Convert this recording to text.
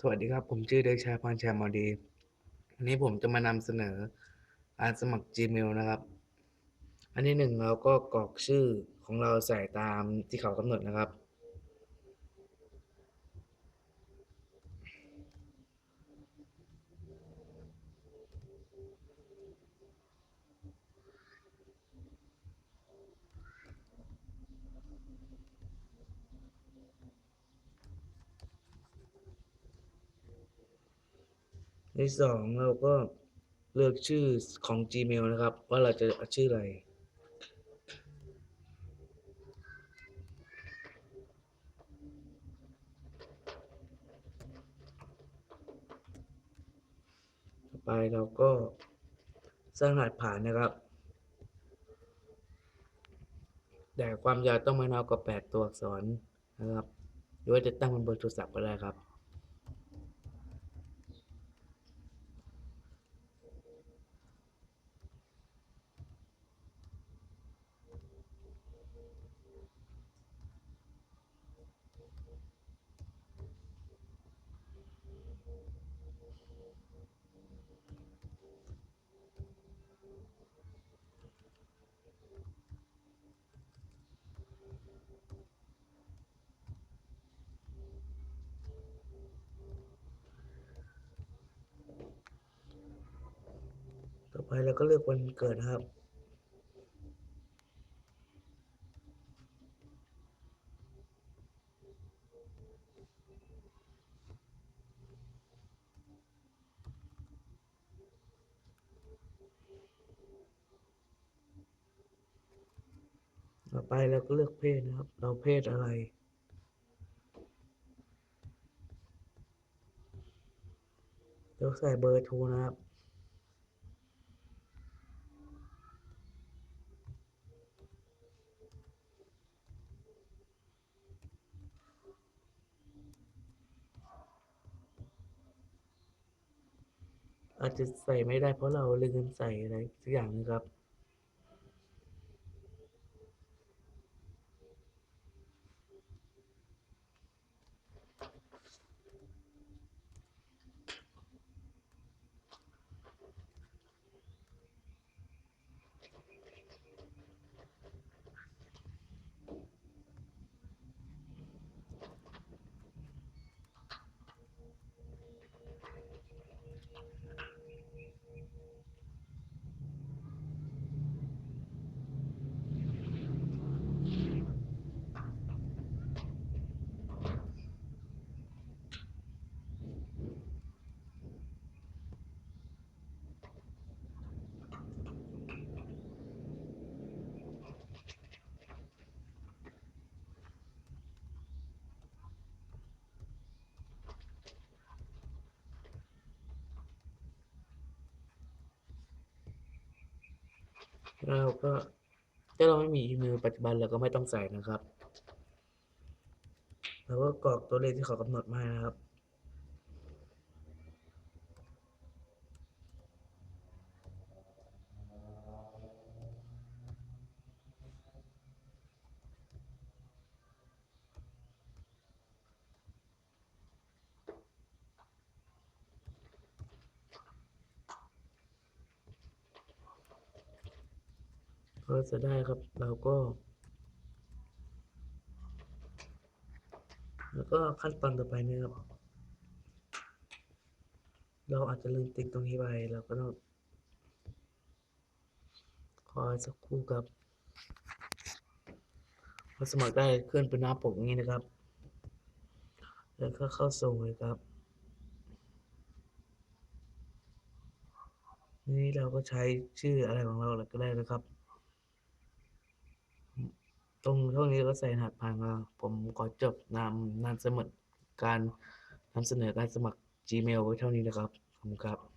สวัสดีครับ ผมชื่อเด็กชายพรชัยมอดีวันนี้ผมจะมานำเสนอการสมัคร Gmail นะครับ อันที่หนึ่งเราก็กรอกชื่อของเราใส่ตามที่เขากำหนดนะครับ ในสองเราก็เลือกชื่อของ Gmail นะครับ ว่าเราจะเอาชื่ออะไร ต่อไปเราก็สร้างรหัสผ่านนะครับ แต่ความยาวต้องไม่น้อยกว่า 8 ตัวอักษรนะครับ หรือว่าจะตั้งบนเบอร์โทรศัพท์ก็ได้ครับ ไปเราก็เลือกวันเกิดนะครับ ต่อไปเราก็เลือกเพศนะครับ เราเพศอะไรเราใส่เบอร์โทรนะครับ อาจจะใส่ไม่ได้เพราะเราลืมใส่อะไรสักอย่างนะครับ เราก็ถ้าเราไม่มีอีเมลปัจจุบันเราก็ไม่ต้องใส่นะครับ แล้วก็กรอกตัวเลขที่เขากำหนดมานะครับ ก็จะได้ครับเราก็ แล้วก็ขั้นตอนต่อไปเนี่ยครับ เราอาจจะลืมติ๊กตรงนี้ไปเราก็ต้องคอยสักครู่ครับพอสมัครได้เคลื่อนเป็นหน้าปกอย่างนี้นะครับ แล้วก็เข้าส่งเลยครับนี่เราก็ใช้ชื่ออะไรของเราก็ได้นะครับ ตรงเท่านี้ก็ใส่รหัสผ่านมาผมขอจบนำนำเสมอการนำเสนอการสมัคร Gmail ไว้เท่านี้นะครับ ขอบคุณครับ